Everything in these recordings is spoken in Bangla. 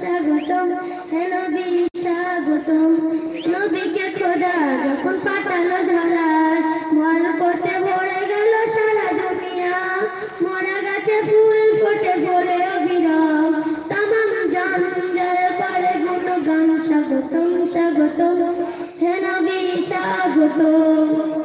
স্বাগতম। নবী, স্বাগতম। নবীকে খোদা যখন পাঠালো ধরায় মর করতে ভরে গেল সারা দুনিয়া। মরা গাছে ফুল ফোটে ভরে অবিরাম তামাম জান যার পারে গুণগান। স্বাগতম স্বাগতম। হে নবী, স্বাগতম।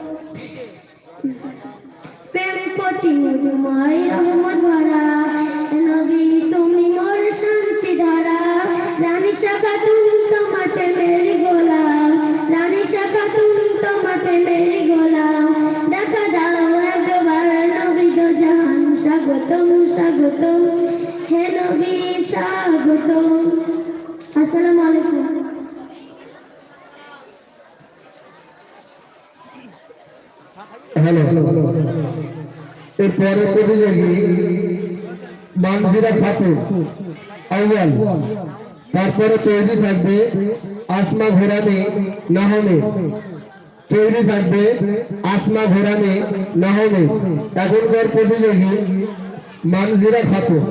হ্যালো। এরপরে প্রতিযোগী মানসিরা খাতুন আউয়াল। তারপরে তৈরি থাকবে আসমা ঘোরানি নাহমে। তৈরি থাকবে, আসমা ঘোরানি নাহমে এখনকার প্রতিযোগী মানজিরা খাতুন।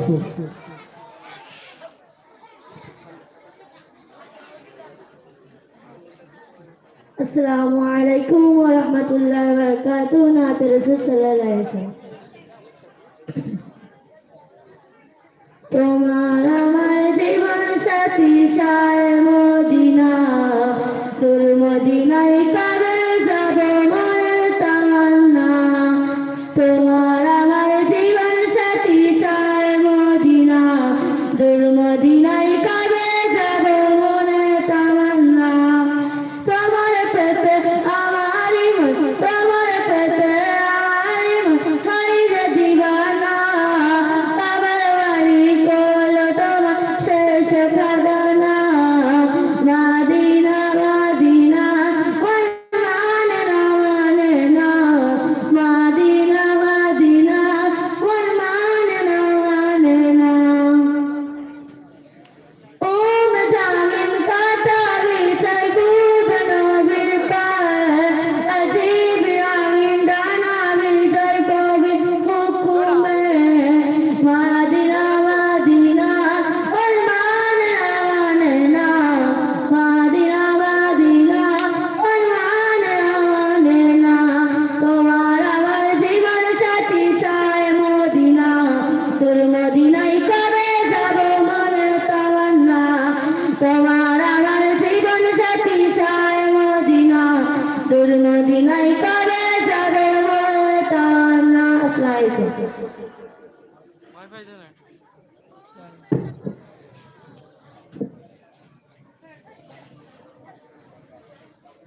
আসসালামু আলাইকুম ওয়া রাহমাতুল্লাহি ওয়া বারাকাতুহু নাত রাসূল সাল্লাল্লাহু আলাইহি ওয়াসাল্লাম। তোমার আমার জীবন সাথী সায় মদিনা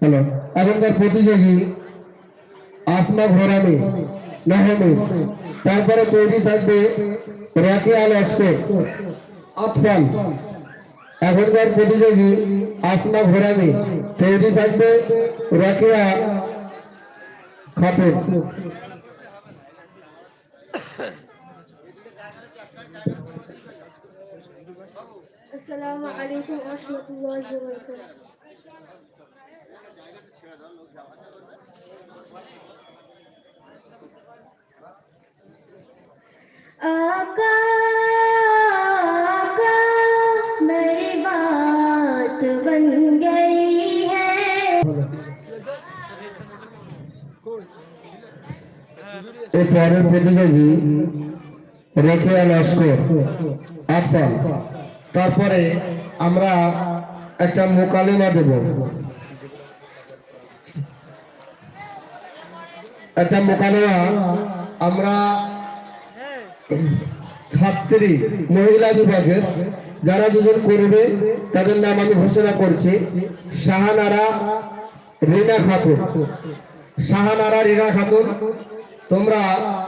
হ্যালো এখনকার প্রতিযোগী আসমা ঘোরানি নাহমে, তারপরে তৈরি থাকবে রাকিয়া লস্কর আতফাল এখনকার প্রতিযোগী আসমা ঘোরানি তৈরি থাকবে রাকিয়া খাতুন। আলাইকুম ওয়া রাহমাতুল্লাহি ওয়া বারাকাতুহু आका आका मेरी बात बन गई है এই পরের প্রতিযোগী রেখিয়া লস্কর আফাল তারপরে আমরা একটা মোকালেমা দেব। একটা মোকালেমা আমরা ছাত্রী, মহিলা বিভাগের, যারা দুজন করবে, তাদের নাম আমি ঘোষণা করছি। শাহানারা রিনা খাতুন। শাহানারা রিনা খাতুন, তোমরা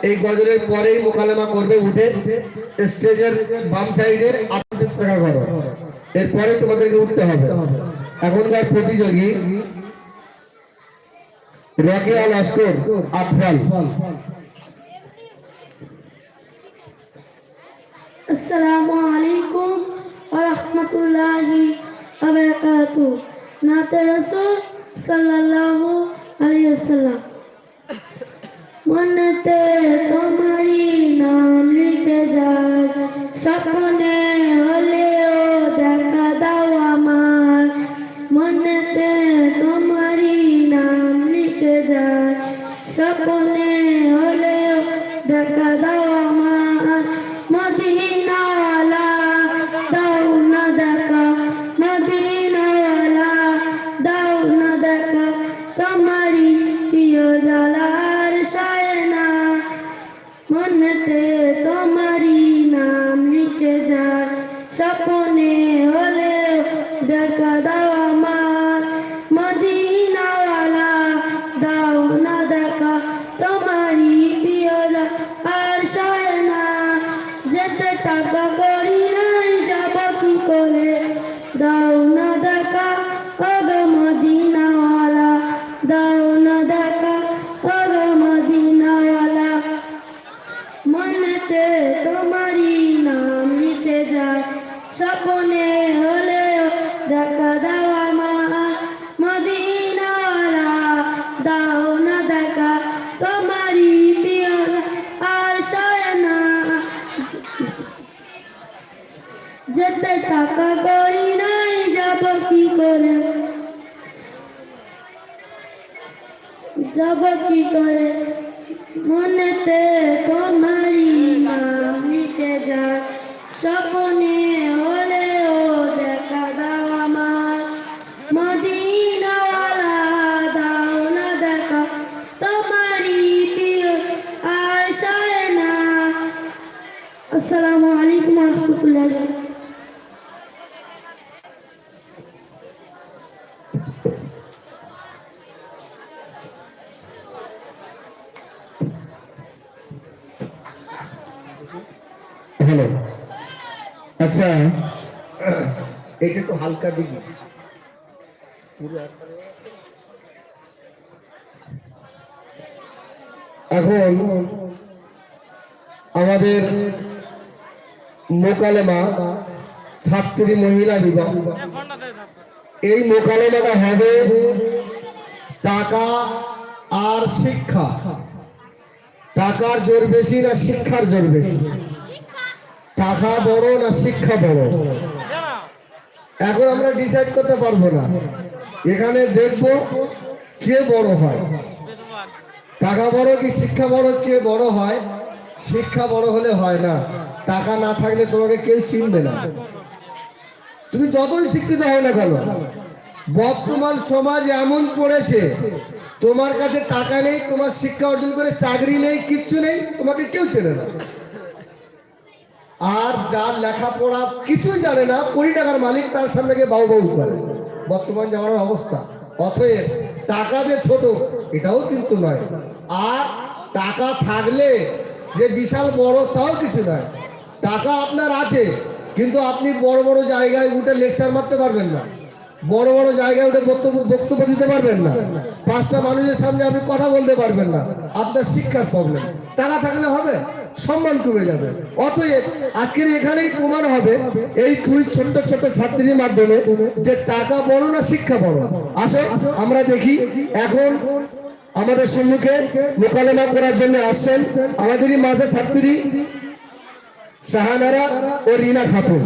এই গজলের পরেই মোকালেমা করবে, উঠে স্টেজের বাম সাইডে আপনাদের দেখা করো। এরপরে তোমাদেরকে উঠতে হবে। এখনকার প্রতিযোগী রকিয়া লস্কর আফরাল আসসালামু আলাইকুম ওয়া রাহমাতুল্লাহি ওয়া বারাকাতুহু নাতে রাসূল সাল্লাল্লাহু আলাইহি ওয়াসাল্লাম। মনেতে তোমারি নাম লিখে যায়, স্বপ্নে স্বপ্নে হলেও দেখা দাও আমার। মদিনাওয়ালা, দাও না দেখা। মদিনাওয়ালা, দাও না দেখা। তোমারই প্রিয় জ্বালা স্বপ্নে দেখা দাও আমার মদিনাওয়ালা, দাও না দেখা আর সয় না। যেতে টাকা করি নাই, যাব কি করে? যাব কি করে? মনেতে তোমারই নাম মিটে যায়। স্বপ্নে রহমতুল্লাহ হ্যালো আচ্ছা এটা একটু হালকা পুরো এখন আমাদের মোকালেমা ছাত্রী মহিলা বিভাগ এই মোকালেমাটা হবে টাকা আর শিক্ষা। টাকার জোর বেশি না শিক্ষার জোর বেশি? টাকা বড় না শিক্ষা বড়? এখন আমরা ডিসাইড করতে পারব না। এখানে দেখব কে বড় হয়। টাকা বড় কি শিক্ষা বড়? কে বড় হয়? শিক্ষা বড় হলে হয় না। টাকা না থাকলে তোমাকে কেউ চিনবে না। তুমি যতই শিক্ষিত হও না কেন, বর্তমান সমাজ এমন পড়েছে, তোমার কাছে টাকা নেই, তোমার শিক্ষা অর্জন করে চাকরি নেই, কিচ্ছু নেই, তোমাকে কেউ চেনে না। আর যার লেখাপড়া কিছুই জানে না কোটি টাকার মালিক তার সামনে গিয়ে বাউ বাউ করে। বর্তমান জামানোর অবস্থা। অতএব টাকা যে ছোট, এটাও কিন্তু নয়। আর টাকা থাকলে যে বিশাল বড়, তাও কিছু নয়। টাকা আপনার আছে, কিন্তু আপনি বড় বড় জায়গায় উঠে লেকচার মারতে পারবেন না। বড় বড় জায়গায় উঠে বক্তব্য বক্তব্য দিতে পারবেন না। পাঁচটা মানুষের সামনে আপনি কথা বলতে পারবেন না। আপনার শিক্ষার প্রবলেম টাকা থাকলে হবে, সম্মান কমে যাবে। অতএব আজকের এখানেই প্রমাণ হবে এই দুই ছোট্ট ছোট্ট ছাত্রীর মাধ্যমে যে টাকা বড় না শিক্ষা বড় আসো, আমরা দেখি এখন আমাদের সম্মুখে মোকালেমা করার জন্য আসছেন আমাদেরই মাঝে ছাত্রী শাহানারা ও রিনা খাতুন